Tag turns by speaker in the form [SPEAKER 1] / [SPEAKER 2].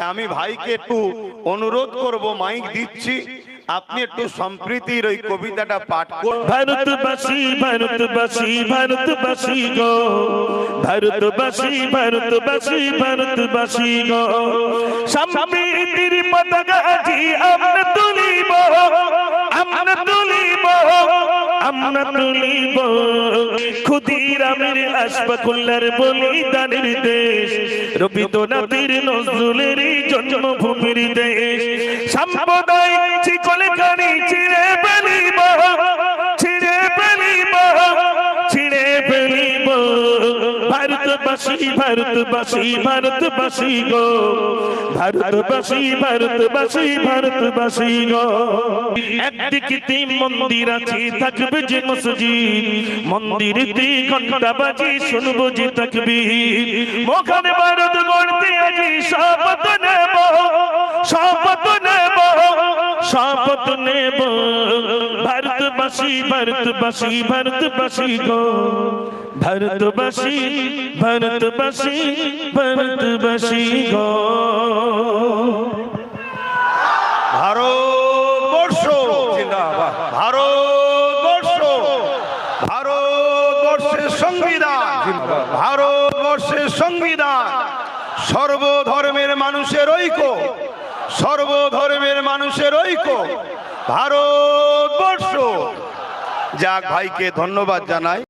[SPEAKER 1] আমি ভাইকে একটু অনুরোধ করব, মাইক দিচ্ছি। আপনি একটু সম্প্রীতির ওই কবিতাটা পাঠ করুন।
[SPEAKER 2] ভারতবাসী ভারতবাসী ভারতবাসী গো। ভারতবাসী ভারতবাসী ভারতবাসী গো। সম্প্রীতির পতাকা আমরা তুলিব আমরা তুলিব আমরা তুলিব। ক্ষুদিরামের আশফাকুল্লার বলিদানের দেশ রবীন্দ্রনাথের নজরুলের জন্মভূমির দেশ। সাম্প্রদায়িক চিকলে ভারতবাসী ভারতবাসী ভারতবাসী গো। ভারতবাসী ভারতবাসী ভারতবাসী গো। একদিকে মন্দির আছে, থাকবে যে মসজিদ। মন্দিরেতে ঘণ্টা বাজি শুনব যে তাকবীর। মোখানে ভারত গড়তে আজি শপথ নেব শপথ নেব শপথ নেব। ভারতবাসী ভারতবাসী ভারতবাসী গো। ভারতবাসী ভারতবাসী ভারতবাসী গো।
[SPEAKER 1] ভারতবর্ষ। ভারতবর্ষ, ভারতবর্ষের সংবিধান। ভারতবর্ষের সংবিধান। সর্বধর্মের মানুষের ঐক্য। সর্বধর্মের মানুষের ঐক্য। ভারতবর্ষ। যাক ভাইকে ধন্যবাদ জানাই।